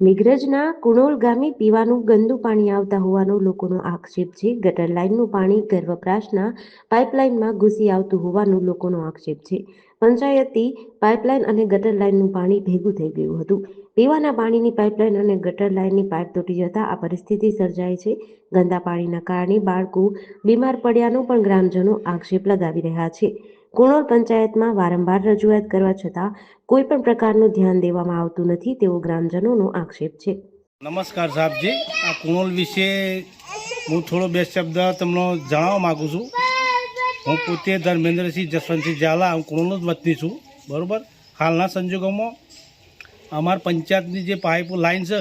મેઘરજના કુણોલ ગામે પીવાનું ગંદુ પાણી આવતા હોવાનો લોકોનો આક્ષેપ છે. ગટર લાઇનનું પાણી ઘર વપરાશના પાઇપલાઇનમાં ઘૂસી આવતું હોવાનું લોકોનો આક્ષેપ છે. પંચાયતી પાઇપલાઇન અને ગટર લાઇનનું પાણી ભેગું થઈ ગયું હતું. પીવાના પાણીની પાઇપલાઇન અને ગટર લાઇનની પાઇપ તૂટી જતા આ પરિસ્થિતિ સર્જાય છે. ગંદા પાણીના કારણે બાળકો બીમાર પડ્યાનો પણ ગ્રામજનો આક્ષેપ લગાવી રહ્યા છે. કુણોલ પંચાયતમાં વારંવાર રજૂઆત કરવા છતાં કોઈ પણ પ્રકારનું ધ્યાન દેવામાં આવતું નથી તેવો ગ્રામજનોનો આક્ષેપ છે. નમસ્કાર સાહેબજી. આ કુણોલ વિશે હું થોડો બે શબ્દ તમને જણાવવા માગું છું. હું પોતે ધર્મેન્દ્રસિંહ જસવંતસિંહ ઝાલા. હું કુણોલનો જ વતની છું. બરાબર? હાલના સંજોગોમાં અમાર પંચાયતની જે પાઇપ લાઈન છે,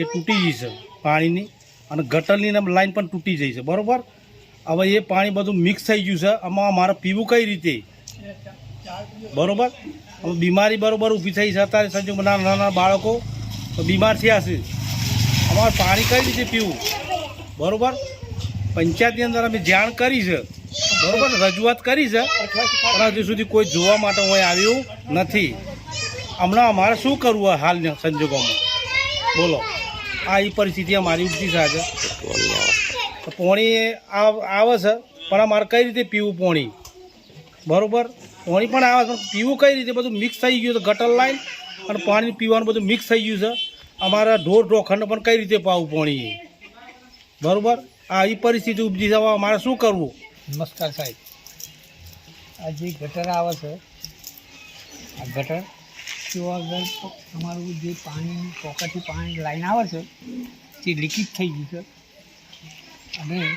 એ તૂટી ગઈ છે પાણીની અને ગટરની લાઇન પણ તૂટી જઈ છે. બરાબર? હવે એ પાણી બધું મિક્સ થઈ ગયું છે. આમાં અમારે પીવું કઈ રીતે? બરોબર? હવે બીમારી બરોબર ઊભી થઈ છે. અત્યારે સંજોગ નાના નાના બાળકો બીમાર થયા છે. અમારે પાણી કઈ રીતે પીવું? બરોબર? પંચાયતની અંદર અમે જાણ કરી છે. બરોબર? રજૂઆત કરી છે. પણ હજુ સુધી કોઈ જોવા માટે હું આવ્યું નથી. હમણાં અમારે શું કરવું હાલના સંજોગોમાં? બોલો. આ એ પરિસ્થિતિ અમારી ઊભી થાય છે પોણી આવ- છે, પણ અમારે કઈ રીતે પીવું પોણી? બરોબર? પોણી પણ આવે છે પીવું કઈ રીતે? બધું મિક્સ થઈ ગયું છે, ગટર લાઈન અને પાણી પીવાનું બધું મિક્સ થઈ ગયું છે. અમારા ઢોર ઢોખંડ પણ કઈ રીતે પાવું પોણી બરાબર? આ એ પરિસ્થિતિ ઉપજી જવા અમારે શું કરવું? નમસ્કાર સાહેબ. આ જે ગટર આવે છે, આ ગટર તો આગળ તમારું જે પાણી પોકેટથી પાણી લાઈન આવે છે, તે લીકેજ થઈ ગયું છે. અને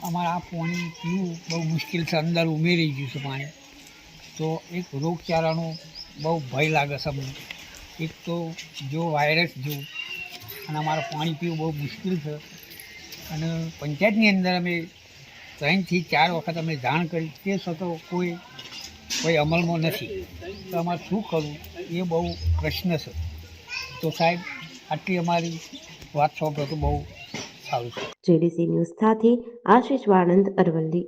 અમારા આ પાણી પીવું બહુ મુશ્કેલ છે, અંદર ઉમેરી ગયું છે પાણી. તો એક રોગચાળાનો બહુ ભય લાગે છે અમને. એક તો જો વાયરસ જો, અને અમારે પાણી પીવું બહુ મુશ્કેલ છે. અને પંચાયતની અંદર અમે ત્રણથી ચાર વખત અમે જાણ કરી. તે છતાં કોઈ કોઈ અમલમાં નથી. તો અમારે શું કરવું? એ બહુ પ્રશ્ન છે. તો સાહેબ, આટલી અમારી વાત સાંભળો તો બહુ સારું જેડીસી ન્યૂઝ સાથે આશીષ વાણંદ અરવલ્લી.